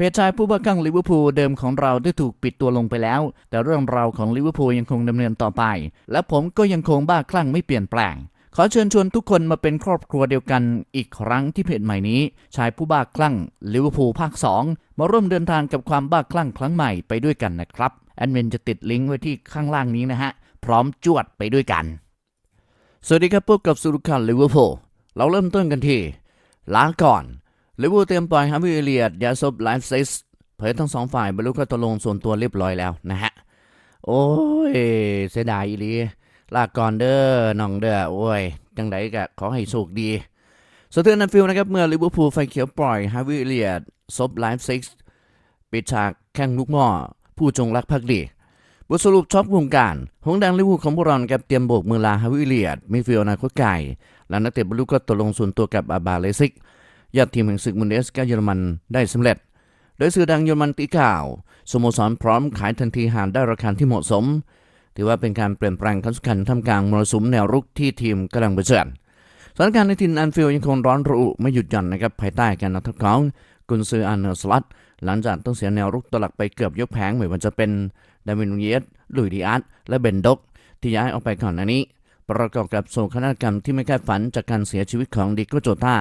เพจชายผู้บ้าคลั่งลิเวอร์พูลเดิมของเราได้ถูกปิดตัวลงไปแล้ว แต่เรื่องราวของลิเวอร์พูลยังคงดำเนินต่อไป และผมก็ยังคงบ้าคลั่งไม่เปลี่ยนแปลง ขอเชิญชวนทุกคนมาเป็นครอบครัวเดียวกันอีกครั้งที่เพจใหม่นี้ ชายผู้บ้าคลั่งลิเวอร์พูลภาค 2 มาร่วมเดินทางกับความบ้าคลั่งครั้งใหม่ไปด้วยกันนะครับแอดมินจะติดลิงก์ไว้ที่ข้างล่างนี้นะฮะพร้อมจวดไปด้วยกัน สวัสดีครับพบกับสุรุขันลิเวอร์พูลเราเริ่มต้นกันที่ลาก่อน ลิเวอร์พูเตรียมปล่อยฮาวิเอเลียดยาซบไลฟ์เซสเผยทั้งสองฝ่ายบรรลุข้อตกลงส่วนตัวเรียบร้อยแล้วนะฮะ โอ้ย เสียดายอีลีลาก่อนเด้อน้องเด้อโอ้ย จังไดก็ขอให้โชคดีสะเทือนนันฟิลนะครับ เมื่อลิเวอร์พูลไฟเขียวปล่อยฮาวิเอเลียดซบไลฟ์เซสปิดฉากแข่งลูกหม้อผู้จงรักภักดีบทสรุปช็อปวงการหงส์แดงลิเวอร์พูของพวกเรานะครับเตรียมโบกมือลาฮาวิเลียดมิฟิลนาคตไกลและนักเตะบรรลุก็ตกลงส่วนตัวกับอาบาเลซิก ยอดทีมแห่งศึกมุนเดสกาเยอรมันได้สำเร็จ โดยสื่อดังเยอรมันตีข่าวสโมสรพร้อมขายทันทีหากได้ราคาที่เหมาะสม ถือว่าเป็นการเปลี่ยนแปลงครั้งสำคัญท่ามกลางมรสุมแนวรุกที่ทีมกำลังเผชิญสถานการณ์ในทินอันฟิลยังคงร้อนระอุไม่หยุดหย่อนนะครับภายใต้การนักทัพของกุนซืออันเนอร์สลัตหลังจากต้องเสียแนวรุกตัวหลักไปเกือบยกแผงไม่ว่าจะเป็นดาวินนูเยสลุยดิอาร์ตและเบนดก ที่ย้ายออกไปก่อนหน้านี้ ประกอบกับโศกนาฏกรรมที่ไม่คาดฝันจากการเสียชีวิตของดิโกโจตา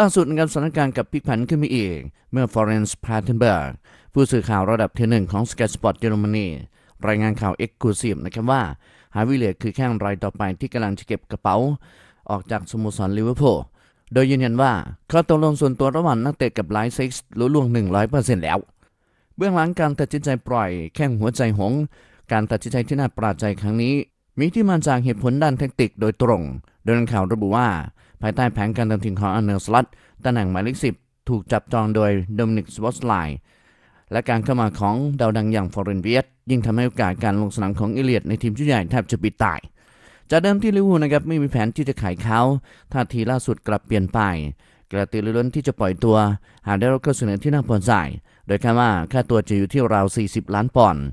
ล่าสุดนะครับสถานการณ์กับพิกผันขึ้นมาอีก เมื่อฟอเรนซ์พาเทนเบิร์กผู้สื่อข่าวระดับเทหนึ่งของสก y สปอร์ตเยอรมนีรายงานข่าวเอ็กซ์คลูซีฟนะครับว่า ฮาวิเลียคือแข้งรายต่อไปที่กำลังจะเก็บกระเป๋า ออกจากสโมสรลิเวอร์พูลโดยยืนยันว่าข้อตกลงส่วนตัวระหว่างนักเตะกับไลฟ์ซิกส์รู้ล่วง 100%แล้ว เบื้องหลังการตัดสินใจปล่อยแข้งหัวใจหง การตัดสินใจที่น่าประหลาดใจครั้งนี้ มีที่มาจากเหตุผลด้านแทคติกโดยตรง โดยข่าวระบุว่า ภายใต้แผนการทำทีมของอันเนอร์สลัตตำแหน่งหมายเลขสิบถูกจับจองโดยโดมินิกสวอตไลและการเข้ามาของดาวดังอย่างฟอร์เรนเวียตยิ่งทำให้โอกาสการลงสนามของเอเลียดในทีมชุดใหญ่แทบจะปิดตาย จากเดิมที่ลิเวอร์พูลนะครับไม่มีแผนที่จะขายเขาท่าทีล่าสุดกลับเปลี่ยนไปกระตือรือร้นที่จะปล่อยตัว หากได้รับข้อเสนอที่น่าพอใจ โดยคาดว่าค่าตัวจะอยู่ที่ราว 40 ล้านปอนด์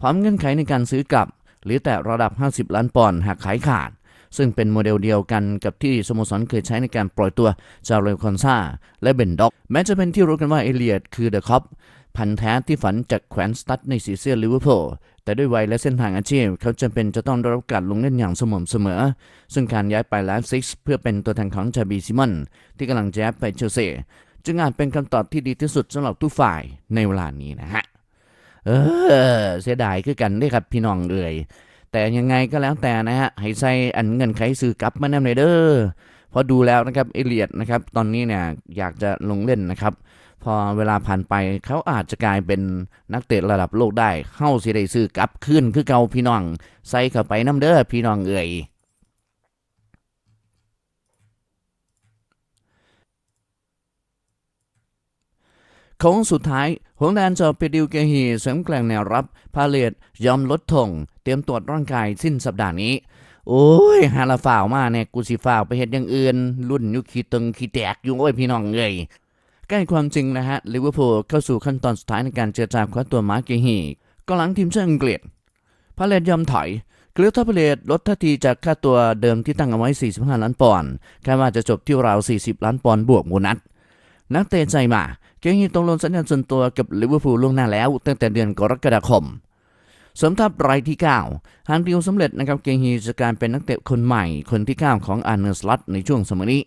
พร้อมเงื่อนไขในการซื้อกลับ หรือแต่ระดับ 50 ล้านปอนด์หากขายขาด ซึ่งเป็นโมเดลเดียวกันกับที่สโมสรเคยใช้ในการปล่อยตัวจาเรลคอนซาและเบนด็อก แม้จะเป็นที่รู้กันว่าเอเลียดคือเดอะคอปพันแท้ที่ฝันจากแขวนสตัดในสีเสื้อลิเวอร์พูลแต่ด้วยวัยและเส้นทางอาชีพ เขาจำเป็นจะต้องได้รับการลงเล่นอย่างสม่ำเสมอ ซึ่งการย้ายไปไลฟ์ซิกเพื่อเป็นตัวแทนของจาบีซิมอนที่กำลังจะย้ายไปเชลซีจึงอาจเป็นคำตอบที่ดีที่สุดสำหรับทุกฝ่ายในเวลานี้นะฮะ เออ เสียดายคือกันเด้ครับพี่น้องเอ่ย แต่ยังไงก็แล้วแต่นะฮะให้ใส่อันเงินไขซื้อกลับมานำเลยเด้อพอดูแล้วนะครับเอเลียดนะครับตอนนี้เนี่ยอยากจะลงเล่นนะครับ พอเวลาผ่านไปเขาอาจจะกลายเป็นนักเตะระดับโลกได้เข้าสิได้ซื้อกลับขึ้นคือเก่าพี่น้อง ใส่เข้าไปน้ำเด้อพี่น้องเอ่ย โค้งสุดท้ายหงแดนจอเปดิวเกฮีเสริมแกล่งแนวรับ พาเลตยอมลดทงเตรียมตรวจร่างกายสิ้นสัปดาห์นี้ โอ้ยหาละฝ่าวมาเนี่ยกูสิฝ่าวไปเฮ็ดอย่างอื่น รุ่นยุคขี้ตึงขี้แตกอยู่โอ้ยพี่น้องเอ้ยใกล้ความจริงนะฮะลิเวอร์พูลเข้าสู่ขั้นตอนสุดท้ายในการเจรจาคว้าตัวมาร์เกฮีก็หลังทีมชาติอังกฤษพาเลตยอมถอยเกลือทัพเลตลดท่าทีจากค่าตัวเดิมที่ตั้งเอาไว้ 45 ล้านปอนด์คาดว่าจะจบที่ราว 40 ล้านปอนด์บวกโบนัส นักเตะใจมาเกงฮีตกลงสัญญาส่วนตัวกับลิเวอร์พูลล่วงหน้าแล้ว ตั้งแต่เดือนกรกฎาคมสมทัพรายที่ 9 หากดีลสำเร็จนะครับเกงฮีจะกลายเป็นนักเตะคนใหม่คนที่ 9 ของอาร์เนอร์สลัตในช่วงสมัยนี้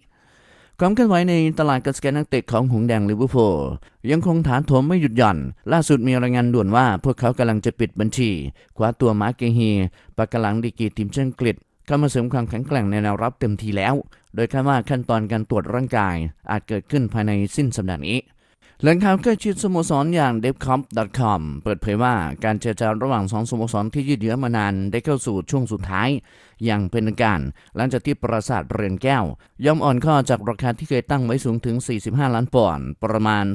ความเคลื่อนไหวในตลาดการสแกนนักเตะของหงแดงลิเวอร์พูลยังคงฐานโถมไม่หยุดหย่อน ล่าสุดมีรายงานด่วนว่า พวกเขากำลังจะปิดบัญชีคว้าตัวมาร์เกงฮีปากกาลังดีกีทีมชาติอังกฤษ เข้ามาเสริมความแข็งแกร่งในแนวรับเต็มทีแล้ว โดยคาดว่าขั้นตอนการตรวจร่างกาย อาจเกิดขึ้นภายในสิ้นสัปดาห์นี้แหล่งข่าวใกล้ชิดสโมสรอย่าง d e v c o m c o m เปิดเผยว่าการเจรจาระหว่างสองสโมสรที่ยืดเยื้อมานานได้เข้าสู่ช่วงสุดท้าย อย่างเป็นการ หลังจากที่ปราสาทเรือนแก้ว ย่อมอ่อนข้อจากราคาที่เคยตั้งไว้สูงถึง 45 ล้านปอนด์ประมาณ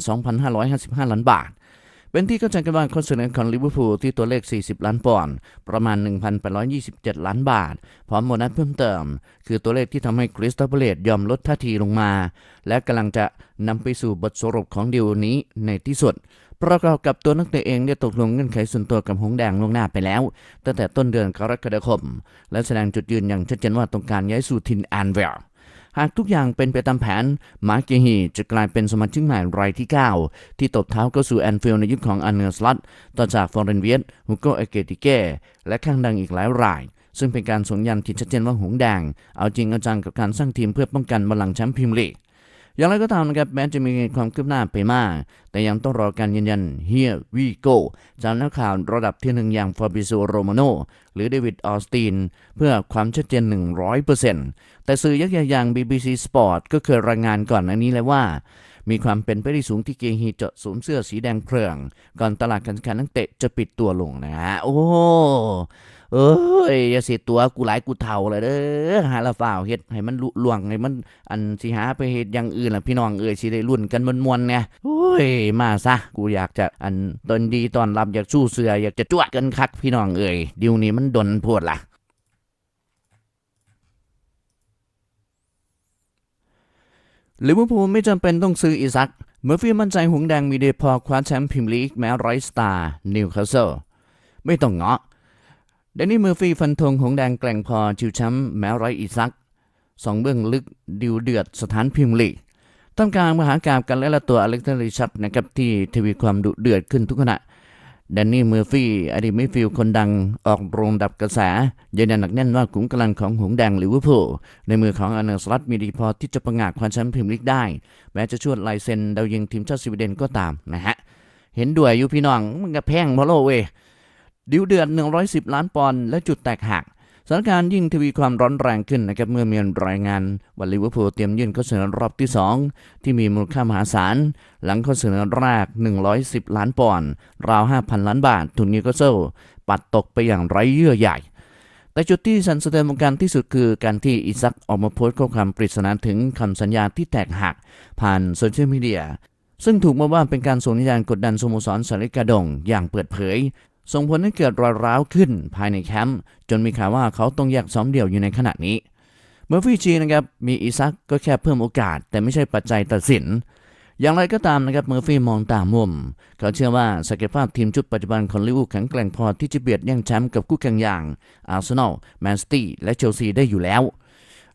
2,555 ล้านบาท เป็นที่เข้าใจกันว่าข้อเสนอของลิเวอร์พูลที่ตัวเลข 40 ล้านปอนด์ประมาณ 1,827 ล้านบาท พร้อมโบนัสเพิ่มเติม คือตัวเลขที่ทำให้คริสตัลเบเลตยอมลดท่าทีลงมา และกำลังจะนำไปสู่บทสรุปของดีลนี้ในที่สุดประกอบกับตัวนักเตะเองได้ตกลงเงื่อนไขส่วนตัวกับหงแดงล่วงหน้าไปแล้ว ตั้งแต่ต้นเดือนกรกฎาคม และแสดงจุดยืนอย่างชัดเจนว่าต้องการย้ายสู่ทินแอนเวล หากทุกอย่างเป็นไปตามแผน มาร์เกฮีจะกลายเป็นสมาชิกใหม่รายที่ 9 ที่ตบเท้าเข้าสู่แอนฟิลด์ในยุคของอันเนอร์สลัตต่อจากฟอร์เรนเวียตฮุโกเอเกติเก้และข้างดังอีกหลายรายซึ่งเป็นการส่งยันที่ชัดเจนว่าหงแดง เอาจริงเอาจังกับการสร้างทีมเพื่อป้องกันบอลลังแชมป์พรีเมียร์ลีก อย่างไรก็ตามนะครับแม้จะมีความคืบหน้าไปมาก แต่ยังต้องรอการยืนยัน Here we go จากนักข่าวระดับที่หนึ่งอย่างฟาบิโซโรมาโนหรือเดวิดออสตินเพื่อความชัดเจน 100%แต่สื่อยักษ์ใหญ่อย่าง BBC Sport ก็เคยรายงานก่อนอันนี้เลยว่า มีความเป็นไปได้สูงที่เกฮีจะสวมเสื้อสีแดงเพลิง ก่อนตลาดการแข่งขันนักเตะจะปิดตัวลงนะฮะโอ้ เอ้ยอย่าเสียตัวกูหลายกูเท่าเลยเด้อหาละฝ่าวเฮ็ดให้มันลุล่วงให้มันอันสิหาไปเฮ็ดอย่างอื่นล่ะพี่น้องเอ้ยสิได้รุ่นกันมวนๆไงโอ้ยมาซะกูอยากจะอันตอนดีตอนรับอยากสู้เสืออยากจะจวดกันคักพี่น้องเอ้ยดิวนี้มันดนโพดล่ะลิเวอร์พูลไม่จำเป็นต้องซื้ออีซัก เมอร์ฟี่มั่นใจหงแดงมีเดพอคว้าแชมป์พรีเมียร์ลีกแม้ไร้สตาร์นิวคาสเซิลไม่ต้องเงาะ ดนนี่เมอร์ฟี่ฟันธงหงแดงแกล่งพอชิวชมป์แม้ร้อยอีซักสองเบื้องลึกดิวเดือดสถานพิมพ์ลีกท่ามกลางมหากาบกันและละตัวอเล็กซานเดอร์ริชัดนะครับที่ทวีความดุเดือดขึ้นทุกขณะแดนนี่เมอร์ฟี่อดีตมิฟิลคนดังออกโรงดับกระแสยืนยันหนักแน่นว่าขุมกำลังของหงแดงลิเวอร์พูลในมือของอเนสลัตมีดีพอที่จะประงาดควาแชมป์พรีเมียร์ลีกได้ แม้จะชวดลายเซ็นดาวยิงทีมชาติสวีเดนก็ตามนะฮะเห็นด้วยอยู่พี่น้องมันก็แพงพอโลเว ดิวเดือด 110 ล้านปอนด์และจุดแตกหักสถานการณ์ยิ่งทวีความร้อนแรงขึ้นนะครับเมื่อมีรายงานว่าลิเวอร์พูลเตรียมยื่นข้อเสนอรอบที่ 2 ที่มีมูลค่ามหาศาล หลังข้อเสนอแรก 110 ล้านปอนด์ราว 5,000 ล้านบาท ทุนนิวคาสเซิลปัดตกไปอย่างไร้เยื่อใหญ่ แต่จุดที่สันสะเทือนวงการที่สุดคือการที่อิซักออกมาโพสต์ข้อความปริศนาถึงคำสัญญาที่แตกหักผ่านโซเชียลมีเดียซึ่งถูกมาว่าเป็นการส่งนิยานกดดันสโมสรสาริกาดง อย่างเปิดเผย ส่งผลให้เกิดรอยร้าวขึ้นภายในแคมป์จนมีข่าวว่าเขาต้องแยกซ้อมเดี่ยวอยู่ในขณะนี้ เมอร์ฟี่จีนะครับมีอิซักก็แค่เพิ่มโอกาส แต่ไม่ใช่ปัจจัยตัดสิน อย่างไรก็ตามนะครับเมอร์ฟี่มองตามมุม เขาเชื่อว่าศักยภาพทีมชุดปัจจุบันของลิเวอร์พูลแข็งแกร่งพอที่จะเบียดแย่งแชมป์กับคู่แข่งอย่างอาร์เซนอลแมนซิตี้และเชลซีได้อยู่แล้ว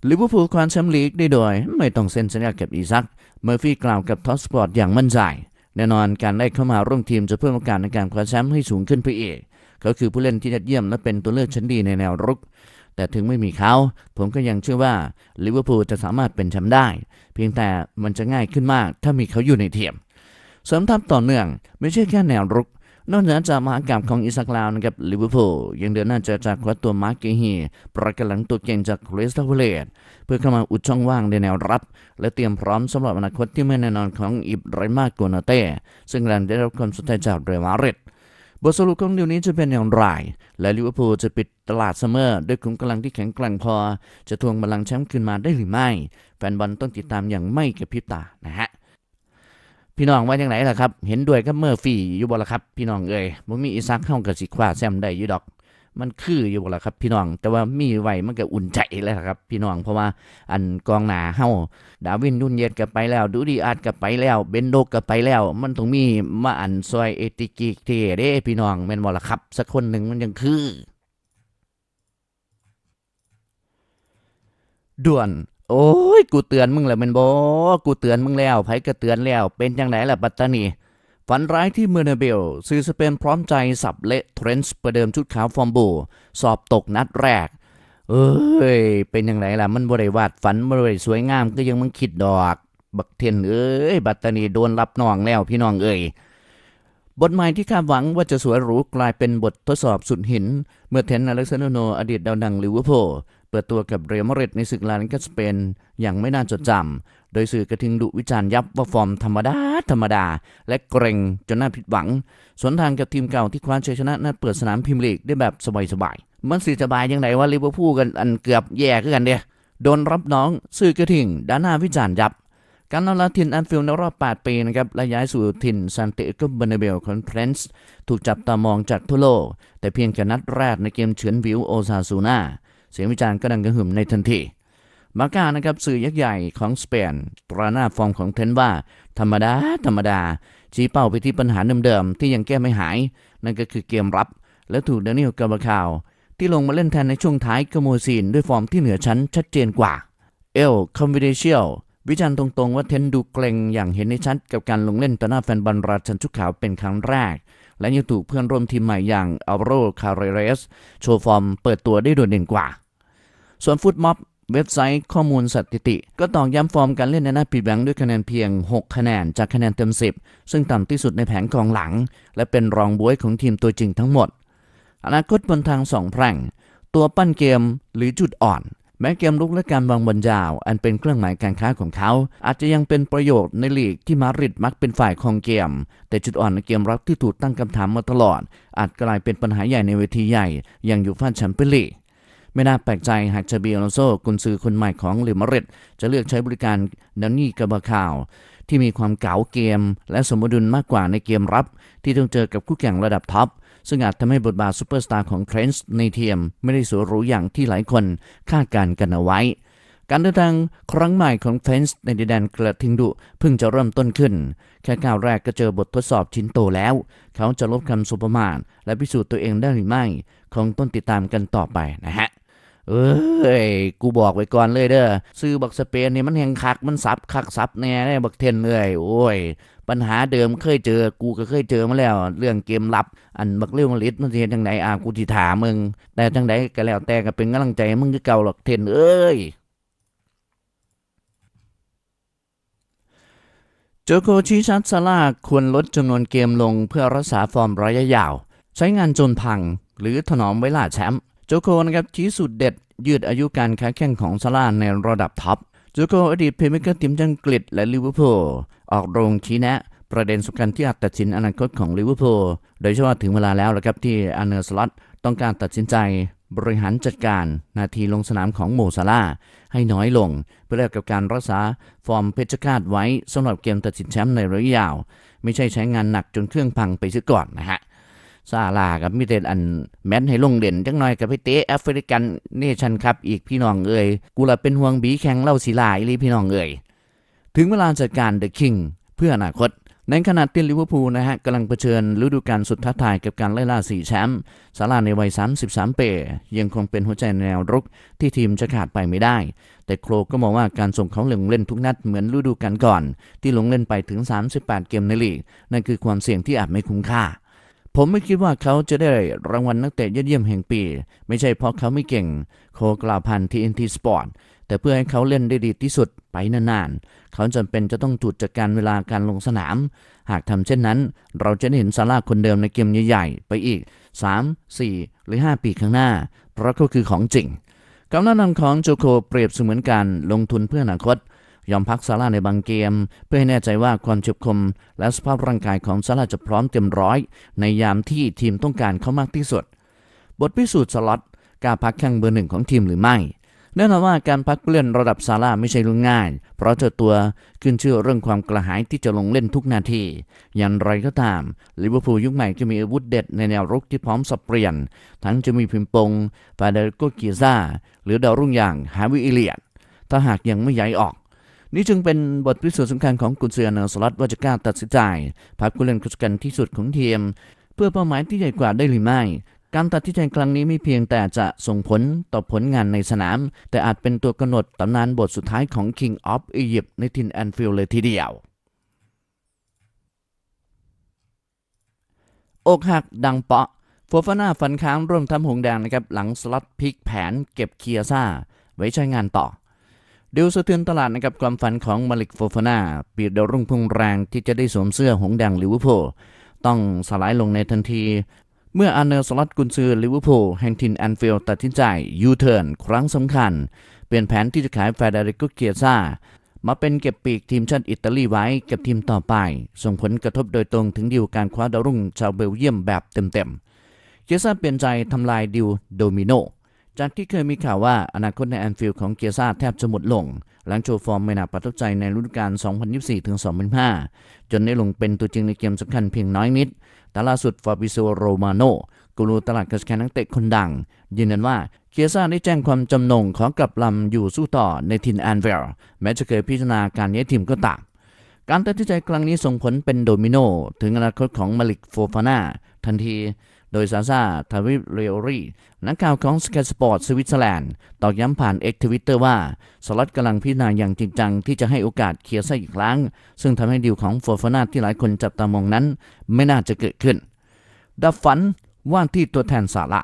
ลิเวอร์พูลคว้าแชมป์ลีกได้โดย ไม่ต้องเซ็นสัญญากับอีซัก เมอร์ฟี่กล่าวกับทอปสปอร์ตอย่างมั่นใจ แน่นอนการได้เข้ามาร่วมทีมจะเพิ่มโอกาสในการคว้าแชมป์ให้สูงขึ้นไปอีกเขาคือผู้เล่นที่ยอดเยี่ยมและเป็นตัวเลือกชั้นดีในแนวรุก แต่ถึงไม่มีเขาผมก็ยังเชื่อว่าลิเวอร์พูลจะสามารถเป็นแชมป์ได้ เพียงแต่มันจะง่ายขึ้นมากถ้ามีเขาอยู่ในทีมเสริมทัพต่อเนื่องไม่ใช่แค่แนวรุก นอกจากจากมหากรรมของอิซักลาวนะครับลิเวอร์พูลยังเดินหน้าจะจากคว้าตัวมาร์กเกฮีประกันหลังตัวเก่งจากคริสตัลเวลตเพื่อเข้ามาอุดช่องว่างในแนวรับ และเตรียมพร้อมสำหรับอนาคตที่ไม่แน่นอนของอิบราฮิมาโกนาเต้ซึ่งกำลังได้รับความสนใจจากเรอัลมาดริดบทสรุปของเดี๋ยวนี้จะเป็นอย่างไร และลิเวอร์พูลจะปิดตลาดซัมเมอร์ด้วยขุมกำลังที่แข็งแกร่งพอ จะทวงบัลลังก์แชมป์คืนมาได้หรือไม่ แฟนบอลต้องติดตามอย่างไม่กระพริบตานะฮะ พี่น้องว่าอย่างไรล่ะครับ เห็นด้วยกับเมอร์ฟี่อยู่บ่ล่ะครับ พี่น้องเอ้ยบ่มีอีซักเข้ากับสิคว้าแซมได้อยู่ดอก มันคืออยู่บ่ล่ะครับ พี่น้องแต่ว่ามีไว้มันก็อุ่นใจแล้วครับ พี่น้องเพราะว่าอันกองหนาเฮาดาวินยุนเยตก็ไปแล้ว ดูดีอาร์ตก็ไปแล้ว เบนโดกก็ไปแล้ว มันต้องมีมาอันซอยเอติกิเทเด้พี่น้องแม่นบ่ล่ะครับ สักคนหนึ่งมันยังคือด่วน โอ้ย กูเตือนมึงแล้วม่นบ่กูเตือนมึงแล้วไผก็เตือนแล้ว เป็นจังไดล่ะปัตตานีฝันร้ายที่เมอร์เนเบลซื้อสเปนพร้อมใจสับเละเทรนส์ประเดิมชุดขาวฟอร์มโบ สอบตกนัดแรก เอ้ย เป็นยังไงล่ะ มันบ่ได้วาดฝันบ่ได้สวยงามก็ยังมึงคิดดอก บักเทนเอ้ย บัตตานีโดนรับน้องแล้วพี่น้องเอ้ยบทใหม่ที่คาดหวังว่าจะสวยหรูกลายเป็นบททดสอบสุดหิน เมื่อเทนอเล็กซานโดโนอดีตดาวดังลิเวอร์พูล เปิดตัวกับเรอัลมาดริดในศึกลาลิกาสเปนอย่างไม่น่าจดจำ โดยสื่อกระทิงดุวิจารณ์ยับว่าฟอร์มธรรมดา ธรรมดา และเกรงจนน่าผิดหวัง สวนทางกับทีมเก่าที่คว้าชัยชนะนัดเปิดสนามพรีเมียร์ลีกได้แบบสบายๆ มันสิสบายยังไงว่าลิเวอร์พูลกันอันเกือบแย่ขึ้นกันเดียโดนรับน้องสื่อกระทิงด้านหน้าวิจารณ์ยับการนำลาทินแอนฟิลด์ในรอบ 8 ปีนะครับและย้ายสู่ถิ่นซานเตโกเบเนเบลของเพรนซ์ถูกจับตามองจากทั่วโลก แต่เพียงแค่นัดแรกในเกมเฉือนวิวโอซาซูนา เสียงวิจารณ์ก็ดังกระหึ่มในทันทีมาก้านะครับสื่อยักษ์ใหญ่ของสเปนตราหน้าฟอร์มของเทนว่า ธรรมดา ธรรมดา ชี้เป้าไปที่ปัญหาเดิมๆที่ยังแก้ไม่หาย นั่นก็คือเกมรับ และถูกเดนิเอลกาบาคาว ที่ลงมาเล่นแทนในช่วงท้ายกโมซีนด้วยฟอร์มที่เหนือชั้นชัดเจนกว่า เอลคอมวิเดเชียลวิจารณ์ตรงๆว่าเทนดูเกรงอย่างเห็นได้ชัดกับการลงเล่นต่อหน้าแฟนบอลราชันชุกขาวเป็นครั้งแรก และยังถูกเพื่อนร่วมทีมใหม่อย่างอัลโรคาเรเรสโชว์ฟอร์มเปิดตัวได้โดดเด่นกว่า ส่วนฟุตม็อบเว็บไซต์ข้อมูลสถิติ ก็ตอกย้ำฟอร์มการเล่นในหน้าผิดหวังด้วยคะแนนเพียง 6 คะแนนจากคะแนนเต็ม 10 ซึ่งต่ำที่สุดในแผงกองหลัง และเป็นรองบวยของทีมตัวจริงทั้งหมด อนาคตบนทางสองแพร่ง ตัวปั้นเกมหรือจุดอ่อน แม้เกมลุกและการวางบอลยาว อันเป็นเครื่องหมายการค้าของเขา อาจจะยังเป็นประโยชน์ในลีกที่มาริดมักเป็นฝ่ายคองเกม แต่จุดอ่อนในเกมรับที่ถูกตั้งคำถามมาตลอด อาจกลายเป็นปัญหาใหญ่ในเวทีใหญ่อย่างยูฟ่าแชมเปี้ยนลีก ไม่น่าแปลกใจหากชาบีอลอนโซกุนซือคนใหม่ของเรอัลมาริดจะเลือกใช้บริการดานนี่กาบาคาวที่มีความเก๋าเกม และสมดุลมากกว่าในเกมรับ ที่ต้องเจอกับคู่แข่งระดับท็อป ซึ่งอาจทำให้บทบาทซูเปอร์สตาร์ของเทรนส์ในเทียม ไม่ได้สวยหรูอย่างที่หลายคนคาดการณ์กันเอาไว้ การเดินทางครั้งใหม่ของเฟนส์ในดินแดนกระทิงดุเพิ่งจะเริ่มต้นขึ้น แค่ก้าวแรกก็เจอบททดสอบชิ้นโตแล้ว เขาจะลบคำสุประมาทและพิสูจน์ตัวเองได้หรือไม่ คงต้องติดตามกันต่อไปนะฮะ เอ้ย กูบอกไว้ก่อนเลยเด้อซื้อบักสเปนนี่มันแหงคักมันซับคักซับแน่ได้บักเทนเลยโอ้ย ปัญหาเดิมเคยเจอ กูก็เคยเจอมาแล้ว เรื่องเกมลับ อันบักเลี้ยวมาลิดมันเฮ็ดจังไดอะกูสิถามมึง แต่จังไดก็แล้วแต่ก็เป็นกำลังใจมึงคือเก่าหรอกเทนเอ้ยโจโกชี้ชัดซาร่าควรลดจำนวนเกมลงเพื่อรักษาฟอร์มระยะยาว ใช้งานจนพัง หรือถนอมไว้ล่าแชมป์ โจโกนะครับชี้สุดเด็ด ยืดอายุการค้าแข่งของซาร่าในระดับท็อปโจโกอดีตเพลย์เมกเกอร์ทีมอังกฤษและลิเวอร์พูลออกโรงชี้แนะประเด็นสำคัญที่อาจตัดสินอนาคตของลิเวอร์พูลโดยเฉพาะถึงเวลาแล้วละครับที่อาร์เนอร์สล็อตต้องการตัดสินใจบริหารจัดการนาทีลงสนามของโมซาร่าให้น้อยลง เพื่อแลกกับการรักษาฟอร์มเพชรฆาตไว้สำหรับเกมตัดสินแชมป์ในระยะยาว ไม่ใช่ใช้งานหนักจนเครื่องพังไปซะก่อนนะฮะ ซาลากับมิเตนอันแมนให้ลงเด่นจังหน่อยกับไปเตะแอฟริกันเนชั่นครับอีกพี่น้องเอ่ยกูละเป็นห่วงบีแข่งเล่าศิลาอีลีพี่น้องเอ่ยถึงเวลาจัดการเดอะคิงเพื่ออนาคตในขณะที่ลิเวอร์พูลนะฮะกำลังเผชิญฤดูกาลสุดท้าทายกับการไล่ล่าสี่แชมป์ซาลาในวัย 33 ปียังคงเป็นหัวใจแนวรุกที่ทีมจะขาดไปไม่ได้ แต่โคลก็มองว่าการส่งเขาลงเล่นทุกนัดเหมือนฤดูกาลก่อน ที่ลงเล่นไปถึง 38 เกมในลีก นั่นคือความเสี่ยงที่อาจไม่คุ้มค่า ผมไม่คิดว่าเขาจะได้รางวัลนักเตะยอดเยี่ยมแห่งปี ไม่ใช่เพราะเขาไม่เก่ง โคกล่าวพันทีเอ็นทีสปอร์ตแต่เพื่อให้เขาเล่นได้ดีที่สุดไปนานๆ เขาจำเป็นจะต้องจุดจากการเวลาการลงสนาม หากทำเช่นนั้น เราจะได้เห็นซาร่าคนเดิมในเกมใหญ่ๆ ไปอีก 3 4 หรือ 5 ปีข้างหน้า เพราะเขาคือของจริงกำลังนำของโจโคเปรียบเสมือนการลงทุนเพื่ออนาคต ยอมพักซาร่าในบางเกม เพื่อให้แน่ใจว่าความเฉียบคม และสภาพร่างกายของซาร่าจะพร้อมเต็มร้อย ในยามที่ทีมต้องการเขามากที่สุด บทพิสูจน์สล็อตกล้าพักแข้งเบอร์หนึ่งของทีมหรือไม่แน่นอนว่าการพักผู้เล่นระดับซาร่าไม่ใช่เรื่องง่าย เพราะเจ้าตัวขึ้นชื่อเรื่องความกระหายที่จะลงเล่นทุกนาที อย่างไรก็ตามลิเวอร์พูลยุคใหม่จะมีอาวุธเด็ดในแนวรุกที่พร้อมสับเปลี่ยน ทั้งจะมีพิมปงฟาเดโกกีซ่า หรือดาวรุ่งอย่างฮาวิเอเลียดถ้าหากยังไม่ย้ายออก นี่จึงเป็นบทพิสูจน์สำคัญของกุนเซือเนอร์สล็อตว่าจะกล้าตัดสินใจพักผู้เล่นคนสำคัญที่สุดของทีม เพื่อเป้าหมายที่ใหญ่กว่าได้หรือไม่ การตัดสินใจครั้งนี้ไม่เพียงแต่จะส่งผลต่อผลงานในสนาม แต่อาจเป็นตัวกำหนดตำนานบทสุดท้ายของ King of Egypt ในทินแอนฟิลเลยทีเดียวอกหักดังเปาะโฟฟาน่าฟันค้างร่วมทำหงแดงนะครับหลังสล็อตพลิกแผนเก็บเคียซ่า ไว้ใช้งานต่อ ดูสะเทือนตลาดนะครับความฝันของมาลิกโฟฟาน่าปีดดารุ่งพุ่งแรงที่จะได้สวมเสื้อหงแดงลิเวอร์พูลต้องสลายลงในทันที เมื่ออาร์เนอร์สล็อตกุนซือลิเวอร์พูลแห่งทินแอนฟิลตัดสินใจยูเทิร์นครั้งสำคัญ เปลี่ยนแผนที่จะขายเฟเดริโกเคียซามาเป็นเก็บปีกทีมชาติอิตาลีไว้กับทีมต่อไป ส่งผลกระทบโดยตรงถึงดิวการคว้าดาวรุ่งชาวเบลเยียมแบบเต็มๆเคียซาเปลี่ยนใจทำลายดิวโดมิโน จากที่เคยมีข่าวว่าอนาคตในแอนฟิลด์ของเกียร์ซ่าแทบจะหมดลง หลังโชว์ฟอร์มไม่น่าประทับใจในฤดูกาล 2024-2025 จนได้ลงเป็นตัวจริงในเกมสำคัญเพียงน้อยนิด แต่ล่าสุดฟาบิโซโรมาโนกูรูตลาดกระแสนักเตะคนดัง ยืนยันว่าเกียร์ซ่าได้แจ้งความจำนงขอกลับลำอยู่สู้ต่อในทินแอนเวลแม้จะเคยพิจารณาการย้ายทีมก็ตามการตัดสินใจครั้งนี้ส่งผลเป็นโดมิโนถึงอนาคตของมาลิกโฟฟาน่าทันที โดยซาซาทาวิเรโอรีนักข่าวของสก y สปอร์ตสวิตเซอร์แลนด์ตอกย้ำผ่านเอ็กทวิตเตอร์ว่า สล็อตกำลังพิจารณาอย่างจริงจัง ที่จะให้โอกาสเคลียร์ไซอีกครั้ง ซึ่งทำให้ดีลของโฟฟนาที่หลายคนจับตามองนั้น ไม่น่าจะเกิดขึ้น ดับฝันว่าที่ตัวแทนสาระ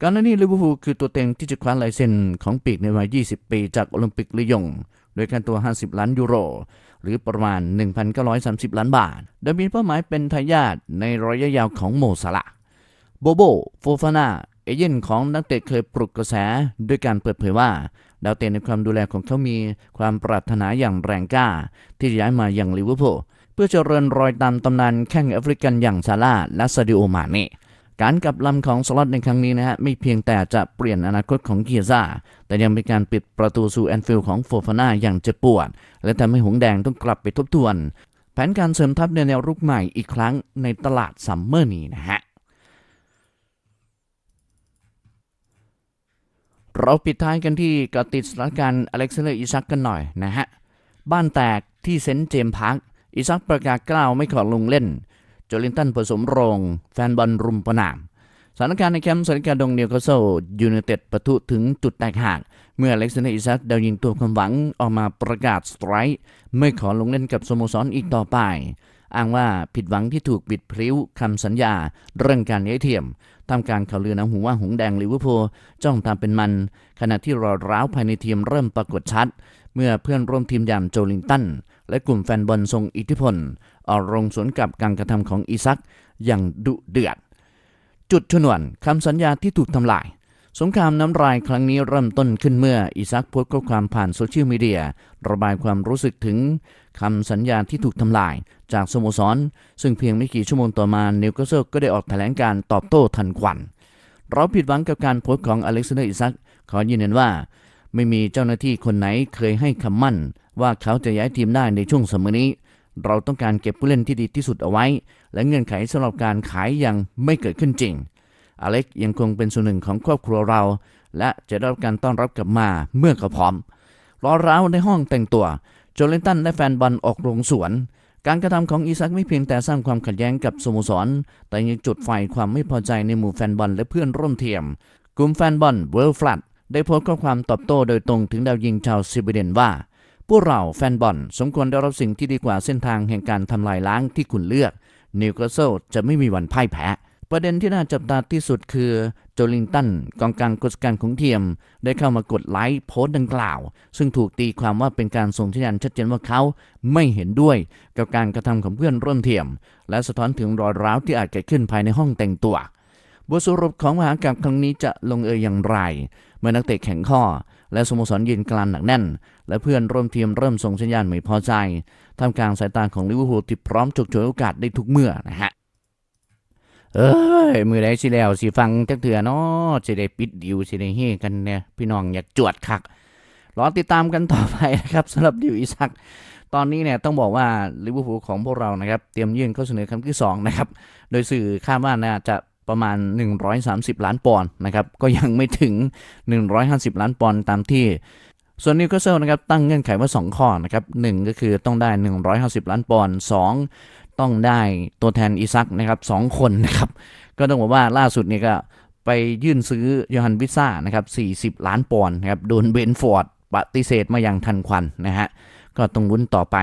ก่อนหน้านี้ลิเวอร์พูลคือตัวเต็งที่จะคว้าลายเซ็นของปีกในวัย 20 ปี จากโอลิมปิกลียงโดยค่าตัว 50 ล้านยูโร หรือประมาณ 1,930 ล้านบาท โดยมีเป้าหมายเป็นทายาทในระยะยาวของโมซาละ โบโบโฟฟานาเอเย่นของนักเตะเคยปลุกกระแสด้วยการเปิดเผยว่า ดาวเตะในความดูแลของเขามีความปรารถนาอย่างแรงกล้า ที่จะย้ายมาอย่างลิเวอร์พูลเพื่อเจริญรอยตามตำนานแข้งแอฟริกันอย่างซาร่าและซาดิโอมาเน่การกลับลำของสล็อตในครั้งนี้นะฮะไม่เพียงแต่จะเปลี่ยนอนาคตของเกียร์ซ่า แต่ยังเป็นการปิดประตูสู่แอนฟิลด์ของโฟฟาน่าอย่างเจ็บปวด และทำให้หงส์แดงต้องกลับไปทบทวน แผนการเสริมทัพในแนวรุกใหม่อีกครั้งในตลาดซัมเมอร์นี้นะฮะ เราปิดท้ายกันที่กติดสถานการณ์อเล็กซานเดอร์อิซักกันหน่อยนะฮะ บ้านแตกที่เซนต์เจมส์พาร์คอิซักประกาศกล้าวไม่ขอลงเล่นโจลินตันผสมโรง แฟนบอลรุมประนามสถานการณ์ในแคมป์สถานการณ์ดงเนียวคาสเซิลยูไนเต็ดประทุถึงจุดแตกหักเมื่ออเล็กซานเดอร์อิซักดาวยิงตัวความหวังออกมาประกาศสไตร์ไม่ขอลงเล่นกับสโมสรอีกต่อไป อ้างว่าผิดหวังที่ถูกบิดพริ้วคำสัญญา เรื่องการย้ายเทียมทำการข่าวลือน้ำหูว่าหงแดงลิเวอร์พูลจ้องตามเป็นมัน ขณะที่รอยร้าวภายในทีมเริ่มปรากฏชัด เมื่อเพื่อนร่วมทีมอย่างโจลิงตันและกลุ่มแฟนบอลทรงอิทธิพลออกรงสวนกับการกระทำของอีซักอย่างดุเดือด จุดชนวนคำสัญญาที่ถูกทำลาย สงครามน้ำลายครั้งนี้เริ่มต้นขึ้นเมื่ออีซักโพสต์ข้อความผ่านโซเชียลมีเดีย ระบายความรู้สึกถึงคำสัญญาที่ถูกทำลายจากสโมสร ซึ่งเพียงไม่กี่ชั่วโมงต่อมานิวคาสเซิลก็ได้ออกแถลงการตอบโต้ทันควัน เราผิดหวังกับการโพสต์ของอเล็กซานเดอร์อิซักขอยืนยันว่า ไม่มีเจ้าหน้าที่คนไหนเคยให้คำมั่น ว่าเขาจะย้ายทีมได้ในช่วงสมัยนี้ เราต้องการเก็บผู้เล่นที่ดีที่สุดเอาไว้ และเงื่อนไขสำหรับการขายยังไม่เกิดขึ้นจริง อเล็กยังคงเป็นส่วนหนึ่งของครอบครัวเรา และจะได้รับการต้อนรับกลับมาเมื่อเขาพร้อมรอร้าวในห้องแต่งตัวโจเลนตันและแฟนบอลออกโรงสวน การกระทำของอีซักไม่เพียงแต่สร้างความขัดแย้งกับสโมสร แต่ยังจุดไฟความไม่พอใจในหมู่แฟนบอลและเพื่อนร่วมทีมกลุ่มแฟนบอลเวิลด์ฟลัดได้โพสต์ข้อความตอบโต้โดยตรงถึงดาวยิงชาวสวีเดนว่า พวกเราแฟนบอลสมควรได้รับสิ่งที่ดีกว่าเส้นทางแห่งการทำลายล้างที่คุณเลือกนิวคาสเซิลจะไม่มีวันพ่ายแพ้ ประเด็นที่น่าจับตาที่สุดคือโจลิงตันกองกลางกฎการของเทียม ได้เข้ามากดไลค์โพสต์ดังกล่าว ซึ่งถูกตีความว่าเป็นการส่งสัญญาณชัดเจนว่าเขาไม่เห็นด้วย กับการกระทำของเพื่อนร่วมเทียม และสะท้อนถึงรอยร้าวที่อาจเกิดขึ้นภายในห้องแต่งตัวบทสรุปของมหากรรมครั้งนี้จะลงเอยอย่างไร เมื่อนักเตะแข็งข้อ และสโมสรยืนกลานหนักแน่น และเพื่อนร่วมทีมเริ่มส่งสัญญาณไม่พอใจท่ามกลางสายตาของลิเวอร์พูลที่พร้อมฉกฉวยโอกาสได้ทุกเมื่อนะฮะ เอ้ยมือใดสิแล้วสิฟังจักเถื่อเนาะสิได้ปิดดิวสิได้เฮกันเนี่ยพี่น้องอยากจวดคักรอติดตามกันต่อไปนะครับสำหรับดิวอิซัก ตอนนี้เนี่ยต้องบอกว่าลิเวอร์พูลของพวกเรานะครับ เตรียมยื่นข้อเสนอครั้งที่2นะครับ โดยสื่อคาดว่าน่าจะประมาณ 130 ล้านปอนด์นะครับ ก็ยังไม่ถึง 150 ล้านปอนด์ตามที่ ส่วนนิวคาสเซิลนะครับตั้งเงื่อนไขว่า 2 ข้อนะครับหนึ่งก็คือต้องได้ 150 ล้านปอนด์สอง ต้องได้ตัวแทนอีซักนะครับสองคนนะครับ ก็ต้องบอกว่าล่าสุดเนี่ยก็ไปยื่นซื้อยอฮันวิซ่านะครับ 40 ล้านปอนด์นะครับ โดนเบนฟอร์ดปฏิเสธมาอย่างทันควันนะฮะ ก็ต้องลุ้นต่อไป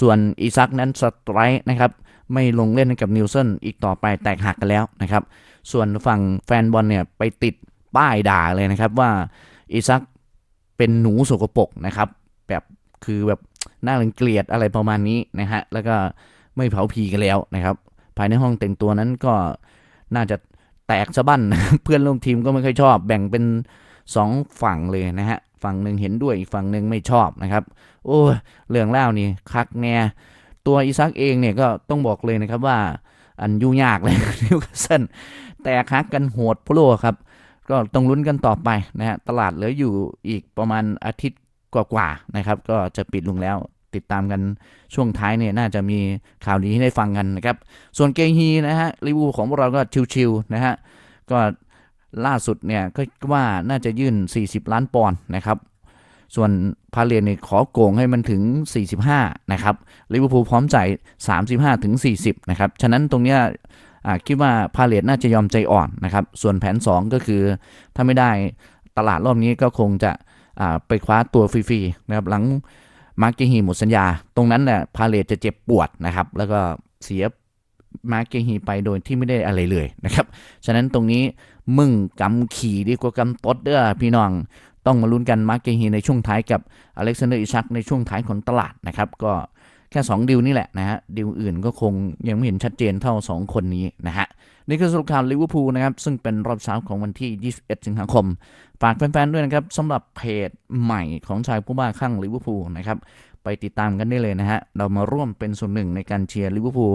ส่วนอีซักนั้นสไตร์นะครับ ไม่ลงเล่นกับนิวเซนอีกต่อไปแตกหักกันแล้วนะครับ ส่วนฝั่งแฟนบอลเนี่ยไปติดป้ายด่าเลยนะครับว่าอีซักเป็นหนูสกปรกนะครับ แบบคือแบบน่ารังเกียจอะไรประมาณนี้นะฮะ แล้วก็ ไม่เผาผีกันแล้วนะครับ ภายในห้องแต่งตัวนั้นก็น่าจะแตกสะบั้นเพื่อนร่วมทีมก็ไม่ค่อยชอบ แบ่งเป็นสองฝั่งเลยนะฮะฝั่งหนึ่งเห็นด้วยอีกฝั่งหนึ่งไม่ชอบนะครับ โอ้เรื่องเล่านี่คักแน่ตัวอีซักเองเนี่ยก็ต้องบอกเลยนะครับว่าอันยุ่งยากเลยนิวคาสเซิลแต่คักกันโหดพโลครับ ก็ต้องลุ้นกันต่อไปนะฮะตลาดเหลืออยู่อีกประมาณอาทิตย์กว่าๆนะครับ ก็จะปิดลงแล้ว ติดตามกันช่วงท้ายเนี่ยน่าจะมีข่าวดีให้ได้ฟังกันนะครับ ส่วนเกงฮีนะฮะรีวิวของพวกเราก็ชิวๆนะฮะ ก็ล่าสุดเนี่ยก็ว่าน่าจะยื่น 40 ล้านปอนด์นะครับ ส่วนพาเลนเนี่ยขอโกงให้มันถึง 45 นะครับลิเวอร์พูลพร้อมจ่าย35 ถึง 40 นะครับ ฉะนั้นตรงเนี้ยคิดว่าพาเลตน่าจะยอมใจอ่อนนะครับ ส่วนแผน 2 ก็คือถ้าไม่ได้ตลาดรอบนี้ก็คงจะไปคว้าตัวฟรีๆนะครับหลัง มาร์เกฮีหมดสัญญา ตรงนั้นเนี่ยพาเลตจะเจ็บปวดนะครับ แล้วก็เสียมาร์เกฮีไปโดยที่ไม่ได้อะไรเลยนะครับ ฉะนั้นตรงนี้มึงกำขี่ดีกว่ากำตดเด้อพี่น้องต้องมาลุ้นกันมาร์เกฮีในช่วงท้ายกับอเล็กซานเดอร์อิชักในช่วงท้ายของตลาดนะครับ ก็แค่ 2 ดิวนี่แหละนะฮะดิวอื่นก็คงยังไม่เห็นชัดเจนเท่า 2 คนนี้นะฮะ นี่คือสรุปข่าวลิเวอร์พูลนะครับ ซึ่งเป็นรอบเช้าของวันที่ 21 สิงหาคม ฝากแฟนๆ ด้วยนะครับสำหรับเพจใหม่ของชายผู้บ้าคลั่งลิเวอร์พูลนะครับ ไปติดตามกันได้เลยนะฮะ เรามาร่วมเป็นส่วนหนึ่งในการเชียร์ลิเวอร์พูล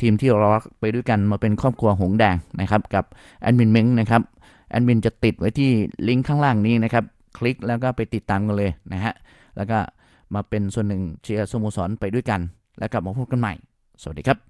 ทีมที่เรารักไปด้วยกันมาเป็นครอบครัวหงแดงนะครับกับแอดมินเม้งนะครับแอดมินจะติดไว้ที่ลิงก์ข้างล่างนี้นะครับ คลิกแล้วก็ไปติดตามกันเลยนะฮะแล้วก็มาเป็นส่วนหนึ่งเชียร์สโมสรไปด้วยกัน แล้วกลับมาพบกันใหม่ สวัสดีครับ